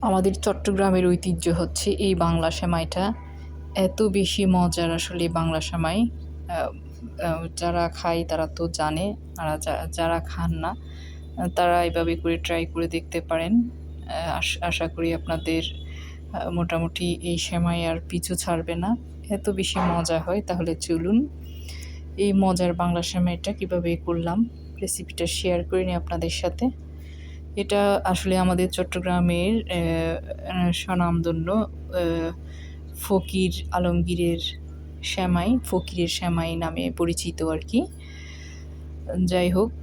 আমাদের চট্টগ্রামের ঐতিহ্য হচ্ছে এই বাংলা সেমাইটা। এত বেশি মজার আসলে বাংলা সেমাই। যারা খায় তারা তো জানে, আর যারা খান না, তারা এভাবে করে ট্রাই করে দেখতে পারেন। আশ- করি আপনাদের মোটামুটি এই সেমাই আর পিছু ছাড়বে না। এত বেশি মজা হয়, তাহলে চলুন এই মজার বাংলা সেমাইটা কীভাবে করলাম রেসিপিটা শেয়ার করে নিই আপনাদের সাথে। এটা আসলে আমাদের চট্টগ্রামের স্বনামধন্য ফকির আলমগীরের শ্যামাই, ফকিরের শ্যামাই নামে পরিচিত আর কি। যাই হোক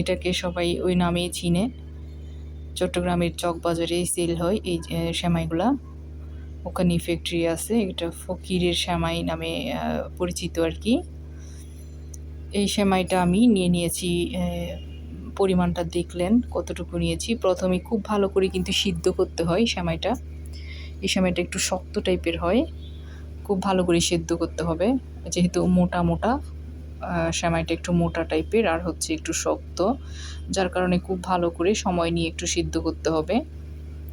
এটাকে সবাই ওই নামেই চিনে। চট্টগ্রামের চকবাজারে সেল হয় এই শ্যামাইগুলা। ওখানে ফ্যাক্টরি আছে, এটা ফকিরের শ্যামাই নামে পরিচিত আর কি। এই শ্যামাইটা আমি নিয়ে নিয়েছি পরিমাণটা দেখলেন, কতটুকু নিয়েছি। প্রথমে খুব ভালো করে কিন্তু সিদ্ধ করতে হয় সেমাইটা এই সেমাইটা একটু শক্ত টাইপের হয়। খুব ভালো করে সিদ্ধ করতে হবে। যেহেতু মোটা মোটা সেমাইটা একটু মোটা টাইপের আর হচ্ছে একটু শক্ত, যার কারণে খুব ভালো করে সময় নিয়ে একটু সিদ্ধ করতে হবে।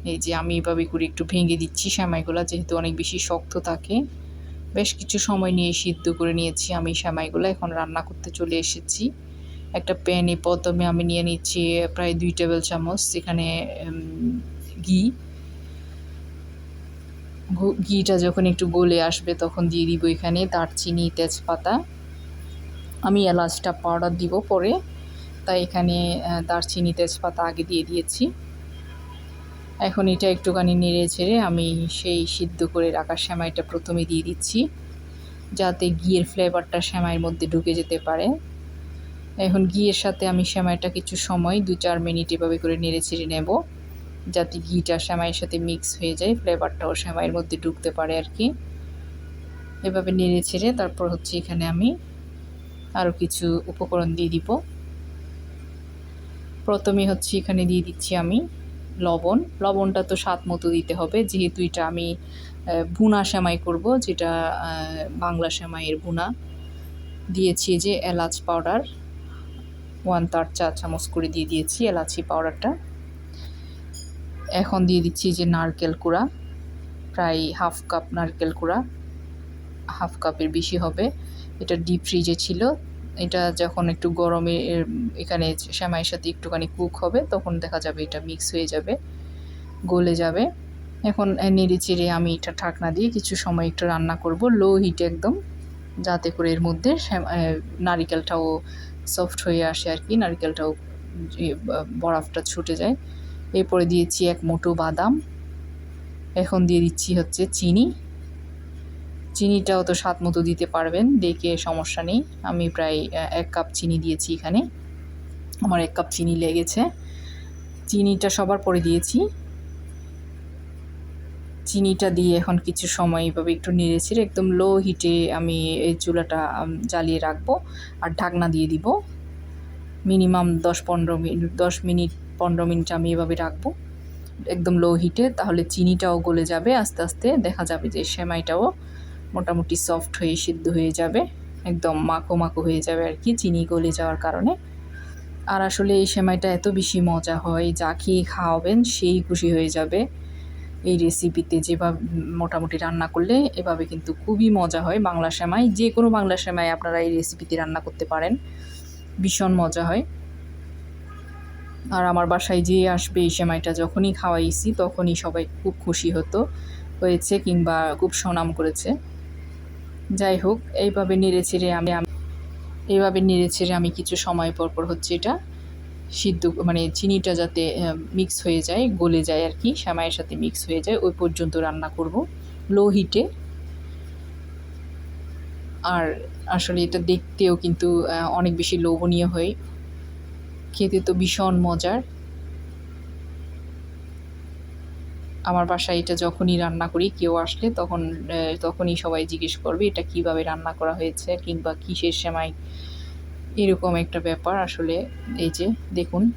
এই যে আমি এভাবে করে একটু ভেঙে দিচ্ছি সেমাইগুলো যেহেতু অনেক বেশি শক্ত থাকে। বেশ কিছু সময় নিয়ে সিদ্ধ করে নিয়েছি আমি সেমাইগুলো এখন রান্না করতে চলে এসেছি। একটা প্যানে প্রথমে আমি নিয়ে নিচ্ছি প্রায় দুই টেবিল চামচ, সেখানে ঘি। ঘিটা যখন একটু গলে আসবে তখন দিয়ে দিব এখানে দারচিনি, তেজপাতা। আমি এলাচটা পাউডার দিব পরে, তাই এখানে দারচিনি, তেজপাতা আগে দিয়ে দিয়েছি। এখন এটা একটুখানি নেড়ে ছেড়ে আমি সেই সিদ্ধ করে রাখা সেমাইটা প্রথমে দিয়ে দিচ্ছি, যাতে ঘিয়ের ফ্লেভারটা সেমাইয়ের মধ্যে ঢুকে যেতে পারে। এখন ঘিয়ের সাথে আমি সেমাইটা কিছু সময়, দু চার মিনিট এভাবে করে নেড়ে ছেড়ে নেব, যাতে ঘিটা সেমাইয়ের সাথে মিক্স হয়ে যায় ফ্লেভারটাও সেমাইয়ের মধ্যে ঢুকতে পারে আর কি। এভাবে নেড়ে ছেড়ে তারপর হচ্ছে এখানে আমি আরও কিছু উপকরণ দিয়ে দিব। প্রথমে হচ্ছে এখানে দিয়ে দিচ্ছি আমি লবণ। লবণটা তো স্বাদ মতো দিতে হবে, যেহেতু এটা আমি ভুনা সেমাই করব, যেটা বাংলা সেমাইয়ের বুনা দিয়েছি যে এলাচ পাউডার। ওয়ান থার্ড চা চামচ করে দিয়ে দিয়েছি, এলাচি পাউডারটা এখন দিয়ে দিচ্ছি যে নারকেল কুড়া, প্রায় হাফ কাপ নারকেল কুড়া হাফ কাপের বেশি হবে। এটা ডিপ ফ্রিজে ছিল। এটা যখন একটু গরমে এখানে শ্যামাইয়ের সাথে একটুখানি কুক হবে, তখন দেখা যাবে এটা মিক্স হয়ে যাবে, গলে যাবে। এখন নেড়ে চেড়ে আমি এটা ঢাকনা দিয়ে কিছু সময় একটু রান্না করব লো হিটে একদম, যাতে করে এর মধ্যে নারিকেলটাও সফট হয়ে আসে আর কি নারকেলটাও যে, বরফটা ছুটে যায়। এরপরে দিয়েছি এক মোটো বাদাম। এখন দিয়ে দিচ্ছি হচ্ছে চিনি। চিনিটাও তো স্বাদ মতো দিতে পারবেন দেখে সমস্যা নেই। আমি প্রায় এক কাপ চিনি দিয়েছি এখানে। আমার এক কাপ চিনি লেগেছে। চিনিটা সবার পরে দিয়েছি। চিনিটা দিয়ে এখন কিছু সময় এইভাবে একটু নেড়েছি একদম লো হিটে আমি এই চুলাটা জ্বালিয়ে রাখব আর ঢাকনা দিয়ে দিব। মিনিমাম দশ পনেরো মিনিট দশ মিনিট, পনেরো মিনিট আমি এভাবে রাখব। একদম লো হিটে তাহলে চিনিটাও গলে যাবে আস্তে আস্তে। দেখা যাবে যে সেমাইটাও মোটামুটি সফট হয়ে সিদ্ধ হয়ে যাবে, একদম মাখো মাখো হয়ে যাবে আর কি চিনি গলে যাওয়ার কারণে। আর আসলে এই সেমাইটা এত বেশি মজা হয়, যা খেয়ে খাওয়াবেন সেই খুশি হয়ে যাবে। এই রেসিপিতে যেভাবে মোটামুটি রান্না করলে এভাবে কিন্তু খুবই মজা হয় বাংলা সেমাই। যে কোনো বাংলা সেমাই আপনারা এই রেসিপিতে রান্না করতে পারেন। ভীষণ মজা হয়। আর আমার বাসায় যে আসবে এই সেমাইটা যখনই খাওয়াইছি তখনই সবাই খুব খুশি হতো, হয়েছে কিংবা খুব সুনাম করেছে। যাই হোক, এইভাবে নেড়ে ছেড়ে আমি, এইভাবে নেড়ে ছেড়ে আমি কিছু সময় পর পর হচ্ছে এটা সিদ্ধ মানে চিনিটা যাতে মিক্স হয়ে যায়, গলে যায় আর কি সেমাইয়ের সাথে মিক্স হয়ে যায়, ওই পর্যন্ত রান্না করব লো হিটে আর আসলে এটা দেখতেও কিন্তু অনেক বেশি লোভনীয় হয়। খেতে তো ভীষণ মজার। আমার বাসায় এটা যখনই রান্না করি, কেউ আসলে তখন তখনই সবাই জিজ্ঞেস করবে, এটা কীভাবে রান্না করা হয়েছে কিংবা কিসের সেমাই? এরকম একটা ব্যাপার আসলে। এই যে, দেখুন,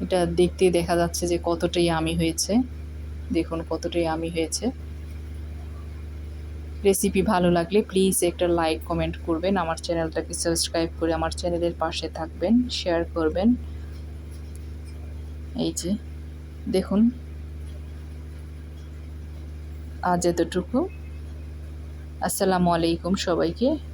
এটা দেখতে দেখা যাচ্ছে যে কতটাই আমি হয়েছে। দেখুন, কতটাই আমি হয়েছে। রেসিপি ভালো লাগলে প্লিজ একটা লাইক কমেন্ট করবেন। আমার চ্যানেলটাকে সাবস্ক্রাইব করে আমার চ্যানেলের পাশে থাকবেন শেয়ার করবেন। এই যে, দেখুন। আজ এতটুকু। আসসালামু আলাইকুম সবাইকে।